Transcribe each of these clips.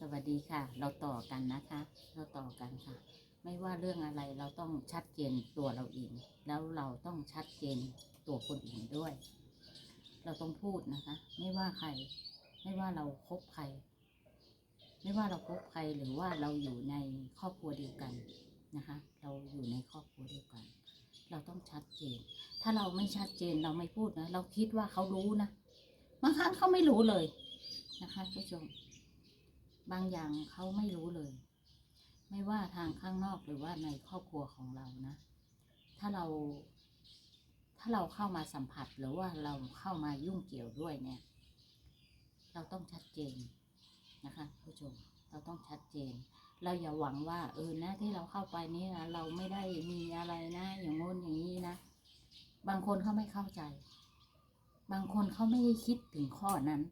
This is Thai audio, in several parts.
สวัสดีค่ะ เราต่อกันนะคะ เราต่อกันค่ะ ไม่ว่าเรื่องอะไรเราต้องชัดเจนตัวเราเอง แล้วเราต้องชัดเจนตัวคนอื่นด้วย เราต้องพูดนะคะ ไม่ว่าใคร ไม่ว่าเราคบใคร ไม่ว่าเราคบใครหรือว่าเราอยู่ในครอบครัวเดียวกันนะคะ เราอยู่ในครอบครัวเดียวกัน เราต้องชัดเจน ถ้าเราไม่ชัดเจนเราไม่พูดนะ เราคิดว่าเขารู้นะ บางครั้งเขาไม่รู้เลยนะคะผู้ชม บางอย่างเขาไม่รู้เลย ไม่ว่าทางข้างนอกหรือว่าในครอบครัวของเรานะ ถ้าเรา ถ้าเราเข้ามาสัมผัสหรือว่าเราเข้ามายุ่งเกี่ยวด้วยเนี่ย เราต้องชัดเจนนะคะผู้ชมเราต้องชัดเจน เราอย่าหวังว่า เออนะที่เราเข้าไปนี่นะเราไม่ได้มีอะไรนะ อย่างงู้นอย่างนี้นะ บางคนเขาไม่เข้าใจ บางคนเขาไม่ได้คิดถึงข้อนั้น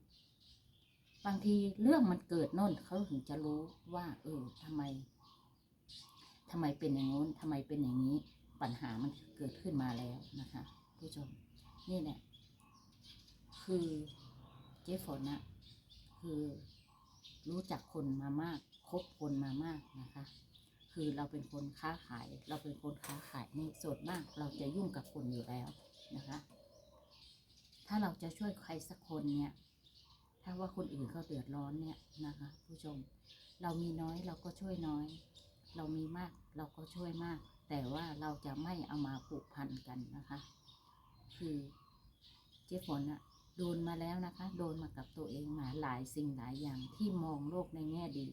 บางทีเรื่องมันเกิดน่นเขาถึงจะรู้ว่า เออทำไมทำไมเป็นอย่างงู้นทำไมเป็นอย่างนี้ ปัญหามันเกิดขึ้นมาแล้วนะคะผู้ชมนี่แหละคือเจ๊ฝนนะคือรู้จักคนมามากคบคนมามากนะคะ คือเราเป็นคนค้าขาย เราเป็นคนค้าขายนี่ส่วนมากเราจะยุ่งกับคนอยู่แล้วนะคะ ถ้าเราจะช่วยใครสักคนเนี่ย ถ้าว่าคนอื่นเขาเดือดร้อนเนี่ยนะคะ ผู้ชม เรามีน้อยเราก็ช่วยน้อย เรามีมากเราก็ช่วยมาก แต่ว่าเราจะไม่เอามาผูกพันกันนะคะ คือเจ๊ฝนอะโดนมาแล้วนะคะ โดนมากับตัวเองมาหลายสิ่งหลายอย่างที่มองโลกในแง่ดี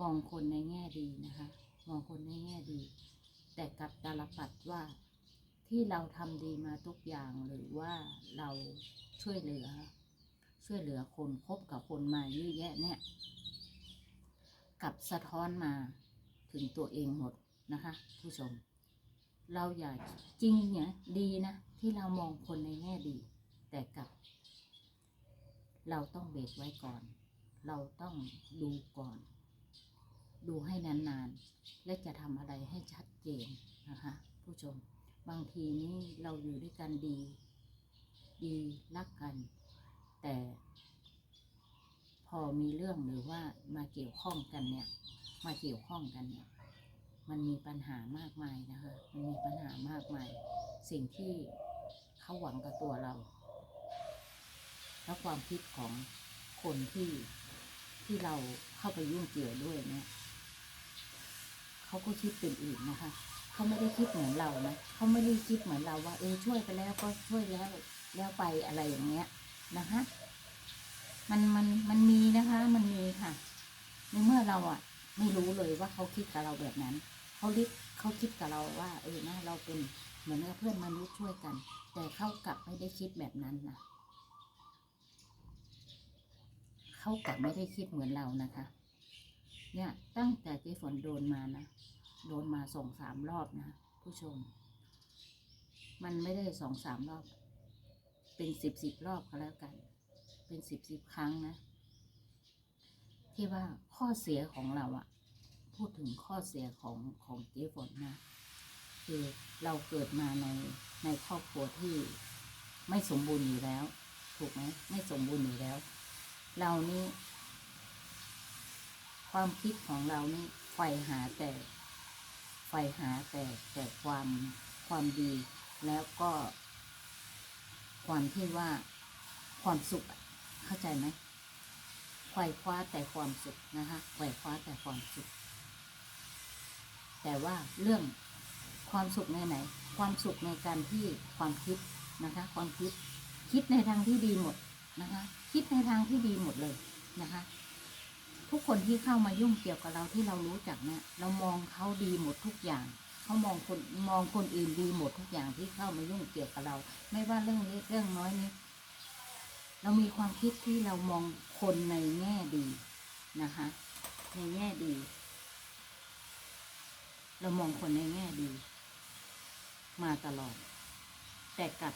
มองคนในแง่ดีนะคะ มองคนในแง่ดี แต่กับตาลปัดว่าที่เราทำดีมาทุกอย่างหรือว่าเราช่วยเหลือ ช่วยเหลือคนคบกับคนมาเยอะแยะเนี่ยกับสะท้อนมาถึงตัวเองหมดนะคะ ผู้ชม เราอย่าจริงเนี่ยดีนะ ที่เรามองคนในแง่ดี แต่กับ เราต้องเบรกไว้ก่อน เราต้องดูก่อน ดูให้นานๆ และจะทำอะไรให้ชัดเจนนะคะ ผู้ชม บางทีนี่เราอยู่ด้วยกันดี ดีรักกัน แต่ พอมีเรื่องหรือว่ามาเกี่ยวข้องกันเนี่ย มาเกี่ยวข้องกันเนี่ย มันมีปัญหามากมายนะคะมันมีปัญหามากมาย สิ่งที่เขาหวังกับตัวเรา และความคิดของคนที่ที่เราเข้าไปยุ่งเกี่ยวด้วยเนี่ยเขาก็คิดเป็นอื่นนะคะเขาไม่ได้คิดเหมือนเรานะเขาไม่ได้คิดเหมือนเราว่า เออช่วยไปแล้วก็ช่วยแล้ว แล้วไปอะไรอย่างเงี้ย นะคะ มันมันมันมีนะคะ มันมีค่ะ ในเมื่อเราอะ ไม่รู้เลยว่าเขาคิดกับเราแบบนั้น เขาลิเขาคิดกับเราว่า เออนะเราเป็นเหมือนกับเพื่อนมนุษย์ช่วยกัน แต่เขากลับไม่ได้คิดแบบนั้นนะเขากลับไม่ได้คิดเหมือนเรานะคะ เนี่ยตั้งแต่เจ๊ฝนโดนมานะโดนมาสองสามรอบนะผู้ชม มันไม่ได้สองสามรอบ เป็นสิบสิบรอบก็แล้วกัน เป็นสิบสิบครั้งนะ ที่ว่าข้อเสียของเราอะพูดถึงข้อเสียของของเจ๊ฝนนะคือเราเกิดมาในในครอบครัวที่ไม่สมบูรณ์อยู่แล้ว ถูกไหมไม่สมบูรณ์อยู่แล้ว เรานี่ความคิดของเรานี่ใฝ่หาแต่ใฝ่หาแต่แต่ความความดี แล้วก็ ความที่ว่าความสุขเข้าใจไหมไขว่คว้าแต่ความสุขนะคะไขว่คว้าแต่ความสุข แต่ว่าเรื่องความสุขในไหน ความสุขในการที่ความคิดนะคะ ความคิดคิดในทางที่ดีหมดนะคะ คิดในทางที่ดีหมดเลยนะคะ ทุกคนที่เข้ามายุ่งเกี่ยวกับเราที่เรารู้จักเนี่ยเรามองเขาดีหมดทุกอย่าง เขามองคนมองคนอื่นดีหมดทุกอย่างที่เข้ามายุ่งเกี่ยวกับเรา ไม่ว่าเรื่องเล็กเรื่องน้อยนี้เรามีความคิดที่เรามองคนในแง่ดีนะคะ ในแง่ดี เรามองคนในแง่ดี มาตลอด แต่กลับ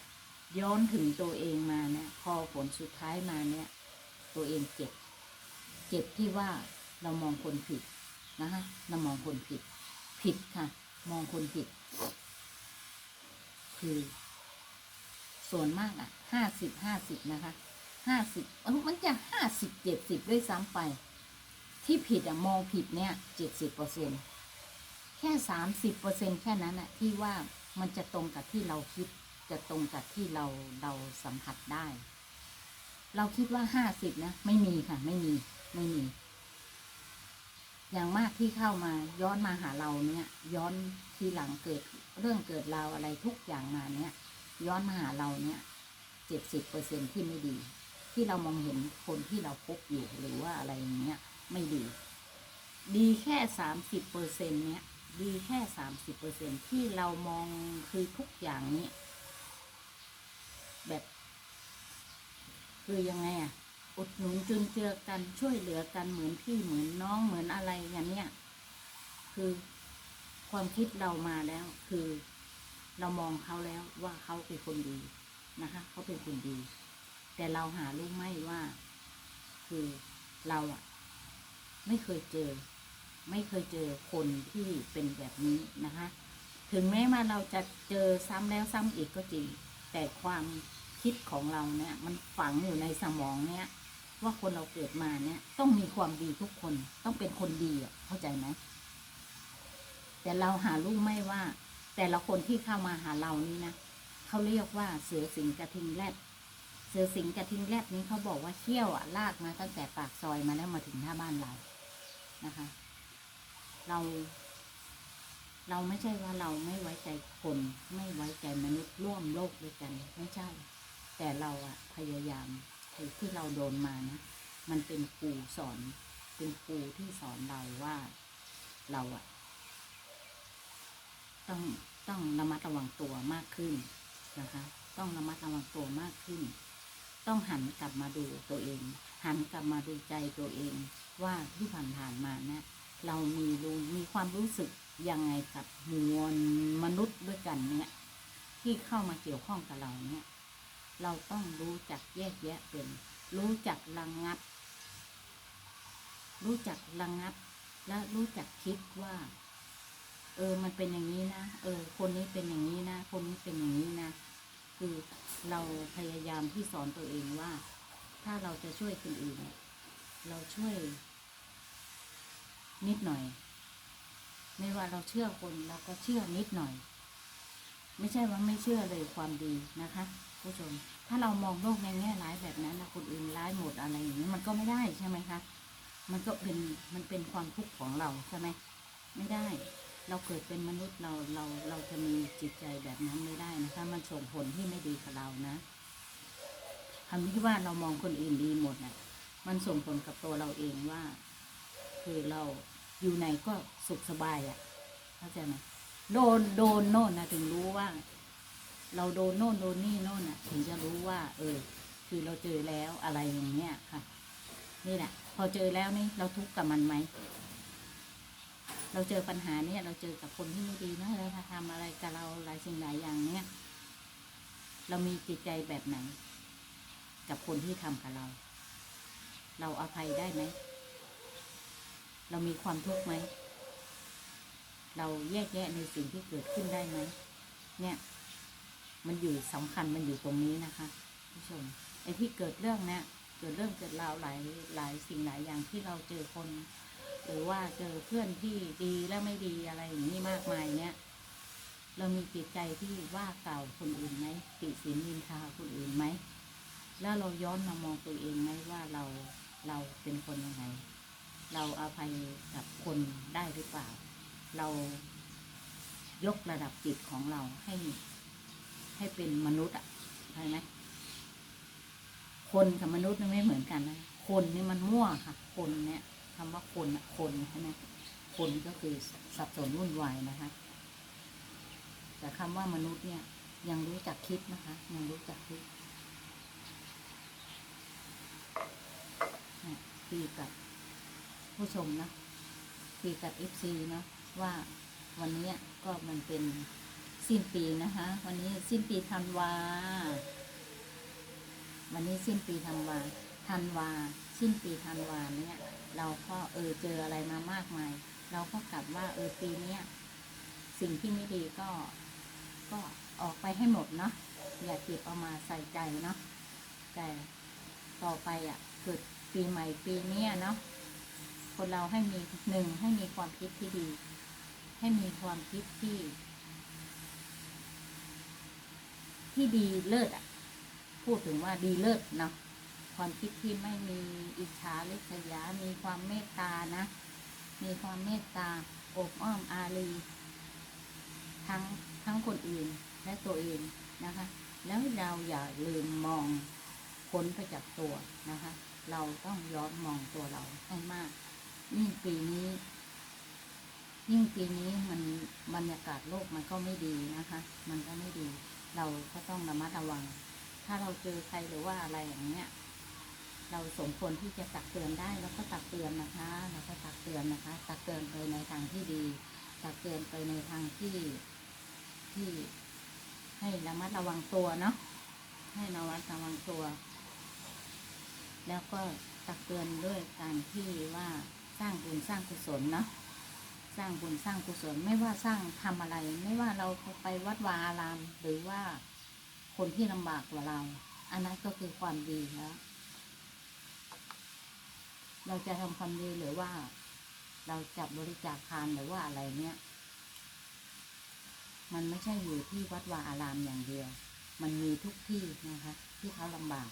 ย้อนถึงตัวเองมาเนี่ยพอผลสุดท้ายมาเนี่ย ตัวเองเจ็บ เจ็บที่ว่าเรามองคนผิดนะคะเรามองคนผิด ผิดค่ะ มองคนผิด คือ ส่วนมากอะห้าสิบห้าสิบนะคะห้าสิบมันจะห้าสิบเจ็ดสิบด้วยซ้ำไป ที่ผิดอะมองผิดเนี่ยเจ็ดสิบเปอร์เซ็นแค่สามสิบเปอร์เซ็นแค่นั้นอะ ที่ว่ามันจะตรงกับที่เราคิด จะตรงกับที่เราเราสัมผัสได้ เราคิดว่าห้าสิบนะ ไม่มีค่ะ ไม่มี ไม่มี อย่างมากที่เข้ามาย้อนมาหาเราเนี่ย ย้อนทีหลังเกิดเรื่องเกิดราวอะไรทุกอย่างมาเนี่ยย้อนมาหาเราเนี่ยเจ็ดสิบเปอร์เซ็นที่ไม่ดี ที่เรามองเห็นคนที่เราพบอยู่หรือว่าอะไรอย่างเงี้ยไม่ดี ดีแค่สามสิบเปอร์เซ็นเนี้ยดีแค่สามสิบเปอร์เซ็นที่เรามองคือทุกอย่างนี้ แบบ คือยังไงอะ อุดหนุนจุนเจือกันช่วยเหลือกันเหมือนพี่เหมือนน้องเหมือนอะไรอย่างเนี้ยคือความคิดเรามาแล้ว คือเรามองเขาแล้วว่าเขาเป็นคนดีนะคะเขาเป็นคนดี แต่เราหารู้ไหมว่า คือเราอะไม่เคยเจอ ไม่เคยเจอคนที่เป็นแบบนี้นะคะถึงแม้ว่าเราจะเจอซ้ำแล้วซ้ำอีกก็จริงแต่ความคิดของเราเนี่ย มันฝังอยู่ในสมองเนี่ย ว่าคนเราเกิดมาเนี่ย ต้องมีความดีทุกคนต้องเป็นคนดีอะเข้าใจไหมแต่เราหารู้ไหมว่า แต่ละคนที่เข้ามาหาเรานี่นะเขาเรียกว่าเสือสิงกระทิงแรดเสือสิงกระทิงแรดนี้เขาบอกว่าเขี้ยวอะลากมาตั้งแต่ปากซอยมาแล้วมาถึงหน้าบ้านเรานะคะ เรา เราไม่ใช่ว่าเราไม่ไว้ใจคน ไม่ไว้ใจมนุษย์ร่วมโลกด้วยกัน ไม่ใช่ แต่เราอะพยายาม ที่เราโดนมานะมันเป็นครูสอน เป็นครูที่สอนเราว่าเราอะต้องต้องระมัดระวังตัวมากขึ้นนะคะ ต้องระมัดระวังตัวมากขึ้น ต้องหันกลับมาดูตัวเอง หันกลับมาดูใจตัวเองว่าที่ผ่านๆมาเนี่ยเรามีรู้มีความรู้สึกยังไงกับมวลมนุษย์ด้วยกันเนี่ยที่เข้ามาเกี่ยวข้องกับเราเนี่ย เราต้องรู้จักแยกแยะเป็น รู้จักระงงับ รู้จักระงงับ และรู้จักคิดว่า เออ มันเป็นอย่างนี้นะ เออ คนนี้เป็นอย่างนี้นะ คนนี้เป็นอย่างนี้นะ คือเราพยายามที่สอนตัวเองว่า ถ้าเราจะช่วยคนอื่นเนี่ยเราช่วย นิดหน่อย ไม่ว่าเราเชื่อคนเราก็เชื่อนิดหน่อย ไม่ใช่ว่าไม่เชื่อเลยความดีนะคะ ผู้ชม ถ้าเรามองโลกในแง่ร้ายแบบนั้นนะคนอื่นร้ายหมดอะไรอย่างนี้มันก็ไม่ได้ใช่ไหมคะ มันก็เป็นมันเป็นความทุกข์ของเราใช่ไหมไม่ได้ เราเกิดเป็นมนุษย์เราเราเราจะมีจิตใจแบบนั้นไม่ได้นะคะมันส่งผลที่ไม่ดีกับเรานะคำที่ว่าเรามองคนอื่นดีหมดน่ะ มันส่งผลกับตัวเราเองว่า คือเราอยู่ไหนก็สุขสบายอะ่ะเข้าใจไหมโดนโดนโน่นนะถึงรู้ว่า เราโดนโน่นโดนนี่โน่นน่ะ ถึงจะรู้ว่า เออ คือเราเจอแล้วอะไรอย่างเงี้ยค่ะ นี่แหละพอเจอแล้วนี่เราทุกข์กับมันไหมเราเจอปัญหาเนี่ยเราเจอกับคนที่ไม่ดีนะเราทำอะไรกับเราหลายสิ่งหลายอย่างเนี่ยเรามีจิตใจแบบไหน กับคนที่ทำกับเรา เราอภัยได้ไหม เรามีความทุกข์ไหม เราแยกแยะในสิ่งที่เกิดขึ้นได้ไหม เนี่ย มันอยู่สำคัญมันอยู่ตรงนี้นะคะผู้ชมไอ้ที่เกิดเรื่องเนี่ยเกิดเรื่องเกิดราวหลายหลายสิ่งหลายอย่างที่เราเจอคน หรือว่าเจอเพื่อนที่ดีและไม่ดีอะไรอย่างนี้มากมายเนี่ยเรามีจิตใจที่ว่ากล่าวคนอื่นไหมติสินนินทาคนอื่นไหมแล้วเราย้อนมามองตัวเองไหมว่าเราเราเป็นคนยังไง เราอาภัยกับคนได้หรือเปล่า เรายกระดับจิตของเราให้ ให้เป็นมนุษย์อะใช่ไหมคนกับมนุษย์นี่ไม่เหมือนกันนะคนนี่มันมั่วค่ะ คนเนี่ยคำว่าคนคนใช่ไหมคนก็คือสับสนวุ่นวายนะคะ แต่คำว่ามนุษย์เนี่ย ยังรู้จักคิดนะคะ ยังรู้จักคิดเนี่ยคุยกับผู้ชมนะคุยกับเอฟซีนะว่าวันนี้ก็มันเป็น สิ้นปีนะคะ วันนี้สิ้นปีธันวา วันนี้สิ้นปีธันวาธันวา สิ้นปีธันวาเนี่ย เราก็เออเจออะไรมามากมาย เราก็กลับว่าเออปีเนี้ยสิ่งที่ไม่ดีก็ก็ออกไปให้หมดเนาะอย่าเก็บเอามาใส่ใจเนาะแต่ต่อไปอะ่ะเกิดปีใหม่ปีเนี้ยเนาะคคนเราให้มีหนึ่งให้มีความคิดที่ดี ให้มีความคิดที่ ที่ดีเลิศอะ พูดถึงว่าดีเลิศเนาะความคิดที่ไม่มีอิจฉาริษยา มีความเมตตานะ มีความเมตตาอบอ้อมอารีทั้งทั้งคนอื่นและตัวเองนะคะ แล้วเราอย่าลืมมองพ้นไปจากตัวนะคะ เราต้องย้อนมองตัวเราให้มาก ยิ่งปีนี้ ยิ่งปีนี้มันบรรยากาศโลกมันก็ไม่ดีนะคะ มันก็ไม่ดี เราก็ต้องระมัดระวัง ถ้าเราเจอใครหรือว่าอะไรอย่างเงี้ย เราสมควรที่จะตักเตือนได้แล้วก็ตักเตือนนะคะ แล้วก็ตักเตือนนะคะ ตักเตือนไปในทางที่ดี ตักเตือนไปในทางที่ที่ให้ระมัดระวังตัวเนาะให้ระมัดระวังตัว แล้วก็ตักเตือนด้วยการที่ว่าสร้างบุญสร้างกุศลเนาะ สร้างบุญสร้างกุศลไม่ว่าสร้างทำอะไร ไม่ว่าเราไปวัดวาอาราม หรือว่าคนที่ลำบากกว่าเรา อันนั้นก็คือความดีแล้วเราจะทำความดีหรือว่า เราจับบริจาคทานหรือว่าอะไรเนี่ย มันไม่ใช่อยู่ที่วัดวาอารามอย่างเดียว มันมีทุกที่นะคะ ที่เขาลำบาก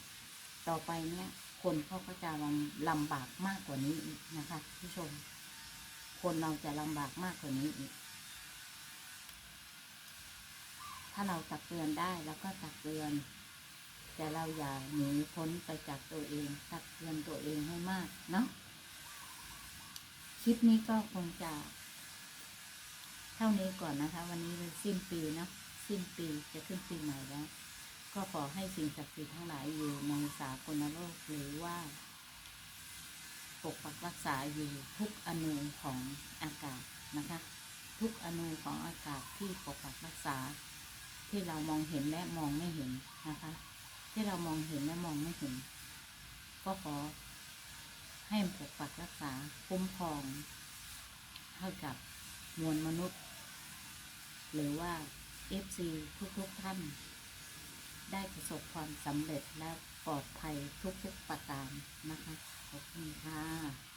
ต่อไปเนี่ย คนเขาก็จะลำลำบากมากกว่านี้นะคะผู้ชม คนเราจะลำบากมากกว่านี้อีก ถ้าเราตักเตือนได้แล้วก็ตักเตือน แต่เราอย่าหนีพ้นไปจากตัวเอง ตักเตือนตัวเองให้มากเนาะคลิปนี้ก็คงจะ เท่านี้ก่อนนะคะ วันนี้เป็นสิ้นปีเนาะสิ้นปีจะขึ้นปีใหม่แล้ว ก็ขอให้สิ่งศักดิ์สิทธิ์ทั้งหลายอยู่ในสากลโลกหรือว่า ปกปักรักษาอยู่ทุกอนูของอากาศนะคะ ทุกอนูของอากาศที่ปกปักรักษา ที่เรามองเห็นและมองไม่เห็นนะคะ ที่เรามองเห็นและมองไม่เห็น ก็ขอให้ปกปักรักษาคุ้มครองให้กับมวลมนุษย์ หรือว่า FC ทุกๆท่าน ได้ประสบความสำเร็จและปลอดภัยทุกๆประการนะคะ ขอบคุณค่ะ